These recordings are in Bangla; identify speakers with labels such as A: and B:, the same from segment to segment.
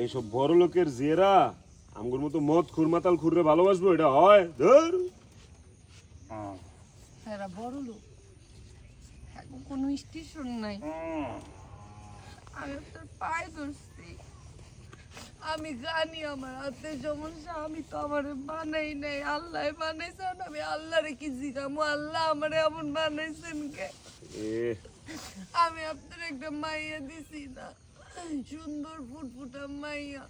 A: এইসব বড় লোকের জেরা আমগুর মতো মদ খুর মাতাল খুররে ভালোবাসবো এটা হয়? ধর।
B: এরা বড় লোক এখন কোনো স্টেশন নাই। আমি তোর পায়ে ধরছি। আমি জানি আমার হাতে সমস্যা আমি তো আমার বানাই নাই আল্লাহ বানাইছেন আমি আল্লাহরে কি জিগামো? আল্লাহ আমারে এমন বানাইছেন কে?
A: এ
B: আমি আপনার একটা মাইয়া দিছি না। সুন্দর ফুটফুটা মাইয়া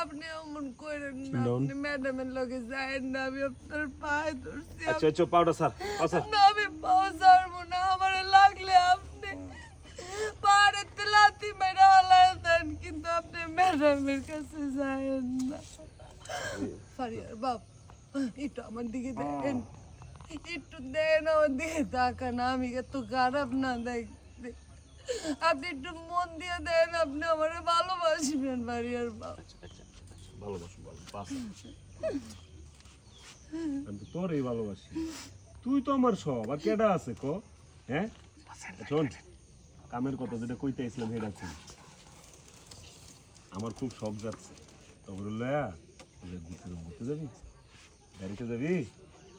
B: আপনি এমন করেন না আপনি ম্যাডামের লগে যায় না আমি আপনার পায়ে ধরছি
A: আচ্ছা আচ্ছা পাউডার স্যার আচ্ছা
B: না আমি পাওয়া ছাড়বো না আমার লাগলে আপনি পাহাড়ের লাথি মেরে হালায় দেন কিন্তু আপনি ম্যাডামের কাছে যায়েন না ফারিয়ার বাপ একটু আমার দিকে দেখেন একটু দেন আমার দিকে তাকান আমি এত খারাপ না দেখতে আপনি একটু মন দিয়ে দেন, আপনি আমার ভালোবাসবেন ফারিয়ার বাপ
A: ভালোবাসো ভালো আমি তোরই ভালোবাসি। তুই তো আমার সব, আর কেডা আছে ক? হ্যাঁ? শোন, কামের কথা যেটা কইতে আইছিলাম সেটা শুন আমার খুব শখ যাচ্ছে তবে লয়া ঘুরতে ঘুরতে যাবি? গাড়িতে যাবি?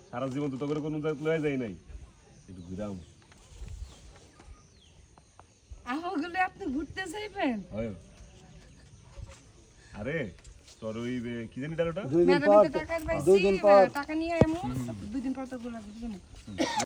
A: সারা জীবন তো তোকে কোনো লয়ে যাই নাই। একটু ঘুরাম
B: আমাগুলো আপনি ঘুরতে চাইবেন
A: আরে তোর ওই কি জানি ডালোটা
C: দুই দিন পর
B: টাকা নিয়ে এমন দুই দিন পর তো গোলাপ